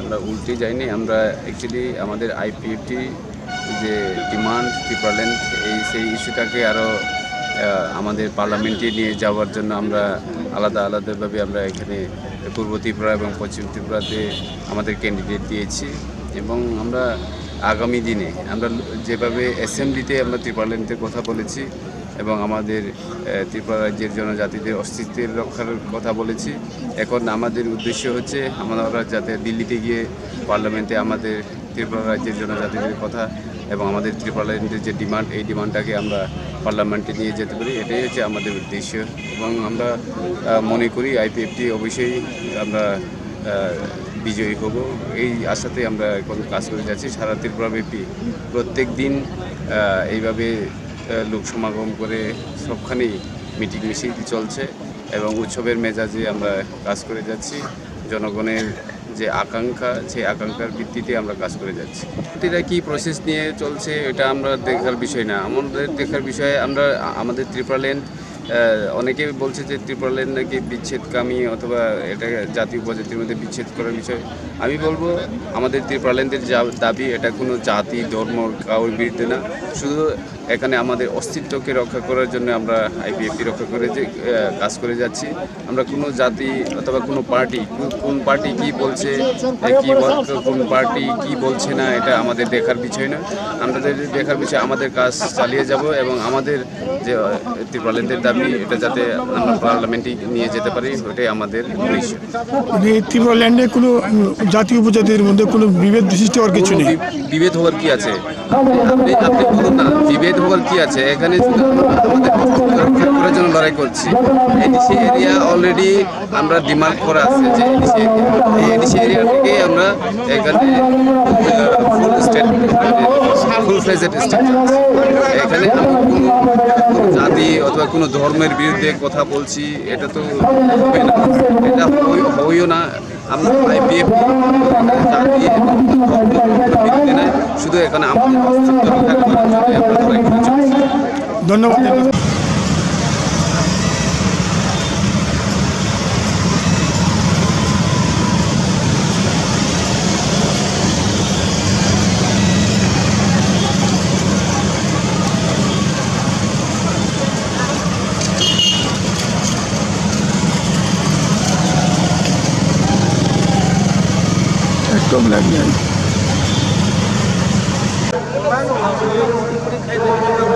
আমরা উল্টে যাইনি আমরা অ্যাকচুয়ালি আমাদের আইপিএফটি যে ডিমান্ড ত্রিপার্লেন্ট এই সেই ইস্যুটাকে আরও আমাদের পার্লামেন্টে নিয়ে যাওয়ার জন্য আমরা আলাদা আলাদাভাবে আমরা এখানে পূর্ব ত্রিপুরা এবং পশ্চিম ত্রিপুরাতে আমাদের ক্যান্ডিডেট দিয়েছি এবং আমরা আগামী দিনে আমরা যেভাবে অ্যাসেম্বলিতে আমরা ত্রিপার্লেন্টের কথা বলেছি এবং আমাদের ত্রিপুরা রাজ্যের জনজাতিদের অস্তিত্বের রক্ষার কথা বলেছি, এখন আমাদের উদ্দেশ্য হচ্ছে আমরা যাতে দিল্লিতে গিয়ে পার্লামেন্টে আমাদের ত্রিপুরা রাজ্যের জনজাতিদের কথা এবং আমাদের ত্রিপার্লামেন্টের যে ডিমান্ড এই ডিমান্ডটাকে আমরা পার্লামেন্টে নিয়ে যেতে পারি, এটাই হচ্ছে আমাদের উদ্দেশ্য। এবং আমরা মনে করি আইপিএফটি অবশ্যই আমরা বিজয়ী হব। এই আশাতে আমরা এখন কাজ করে যাচ্ছি। সারা ত্রিপুরাব্যাপী প্রত্যেক দিন এইভাবে লোক সমাগম করে সবখানেই মিটিং মিছিল চলছে এবং উৎসবের মেজাজে আমরা কাজ করে যাচ্ছি। জনগণের যে আকাঙ্ক্ষা, সেই আকাঙ্ক্ষার ভিত্তিতে আমরা কাজ করে যাচ্ছি। এটা কি প্রসেস নিয়ে চলছে, এটা আমরা দেখার বিষয় না। আমাদের দেখার বিষয়ে আমরা, আমাদের ত্রিপুরাল্যান্ড অনেকে বলছে যে ত্রিপুরাল্যান্ড নাকি বিচ্ছেদকামী অথবা এটা জাতি উপজাতির মধ্যে বিচ্ছেদ করার বিষয়। আমি বলব, আমাদের ত্রিপুরাল্যান্ডের যা দাবি, এটা কোনো জাতি, ধর্ম কাউর বিরুদ্ধে না। শুধু এখানে আমাদের অস্তিত্বকে রক্ষা করার জন্য আমরা আইপিএফটি রক্ষা করে যে কাজ করে যাচ্ছি। আমরা কোনো জাতি অথবা কোনো পার্টি কোন পার্টি কি বলছে কি কোন পার্টি কি বলছে না এটা আমাদের দেখার বিষয় না। আমাদের দেখার বিষয় আমাদের কাজ চালিয়ে যাব এবং আমাদের যে আহ, ত্রিপুরাল্যান্ডের দাবি এটা যাতে আমরা পার্লামেন্টে নিয়ে যেতে পারি ওটাই আমাদের উদ্দেশ্য। মানে কোনো জাতি উপজাতির মধ্যে কোনো বিভেদ সৃষ্টি হওয়ার কিছু নেই? বিভেদ হওয়ার কি আছে? আপনি আপনি বলুন না। বিভেদ কি আছে? এখানে আমরা জন্য লড়াই করছি। এডিসি এরিয়া অলরেডি আমরা ডিমান্ড করা আছে যে এডিসি এরিয়া। এই এডিসি এরিয়া থেকে আমরা এখানে ফুল স্টেট এখানে আমি কোনো জাতি অথবা কোনো ধর্মের বিরুদ্ধে কথা বলছি, এটা তো না। এটা হইও না। আমরা আইপিএফ জাতি নয় শুধু এখানে আমাদের অস্তিত্ব রক্ষা করার জন্য আমরা লড়াই করে চলছি ধন্যবাদ একদম লাগবে